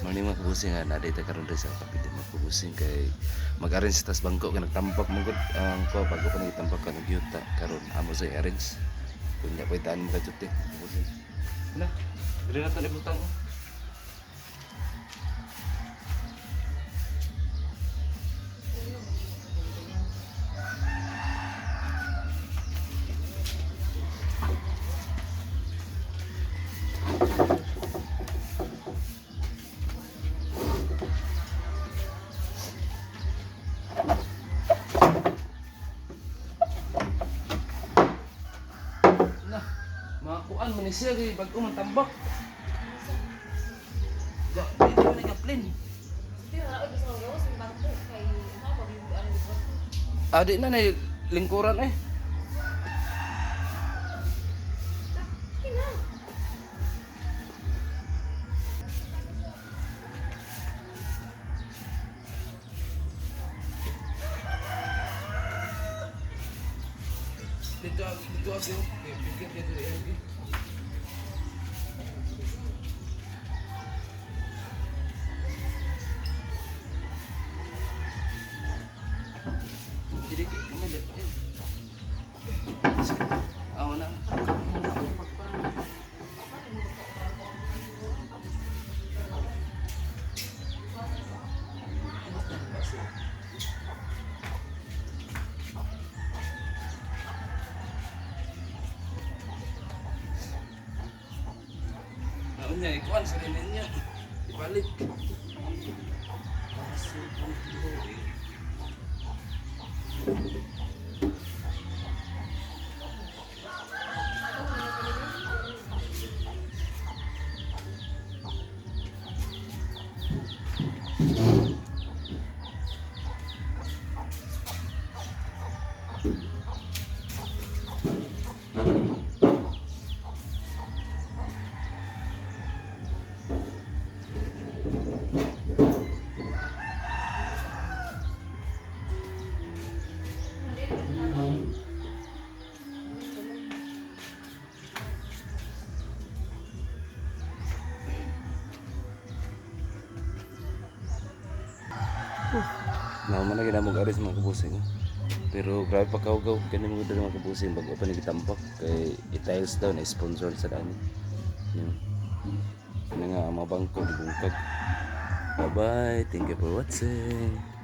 Mani mga kabusing nga na dito karon sa kapit mga kabusing kay mag-arrange sa tas bangko ka nagtampak mong gud ang ko bago pa nagtampak ka nagyuta karon amo sa arrange kunya pa itaan mo ka juti kabusing. Na, dili na to ibutang. oh. Mga kuan man ni siya kay bago man tambak. Ga, dito man nga plain. Adi na na lingkuran eh. Dito ako, dito ako. Okay, bigyan dito eh. Jadi, niya, ikuan sa rin niya. Ibalik. Na man lagi na mo aris mga kabusing. Pero grabe pa kaugaw kani mo dali mga kabusing bago pa nagitambak kay i-tiles daw na sponsor sa dani. Yun. Ano nga mga bangko bungkag. Bye bye. Thank you for watching.